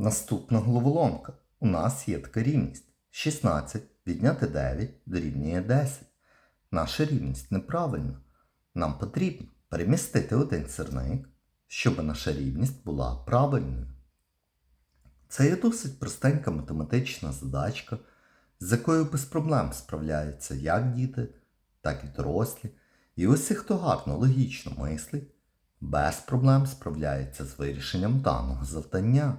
Наступна головоломка. У нас є така рівність. 16 відняти 9 дорівнює 10. Наша рівність неправильна. Нам потрібно перемістити один сірник, щоб наша рівність була правильною. Це є досить простенька математична задачка, з якою без проблем справляються як діти, так і дорослі. І усі, хто гарно логічно мислить, без проблем справляється з вирішенням даного завдання.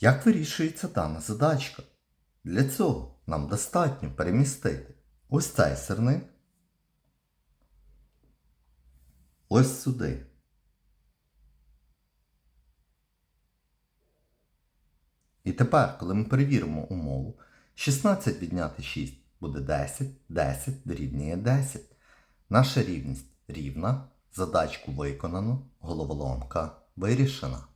Як вирішується дана задачка? Для цього нам достатньо перемістити ось цей сирник ось сюди. І тепер, коли ми перевіримо умову, 16 відняти 6 буде 10, 10 дорівнює 10. Наша рівність рівна, задачку виконано, головоломка вирішена.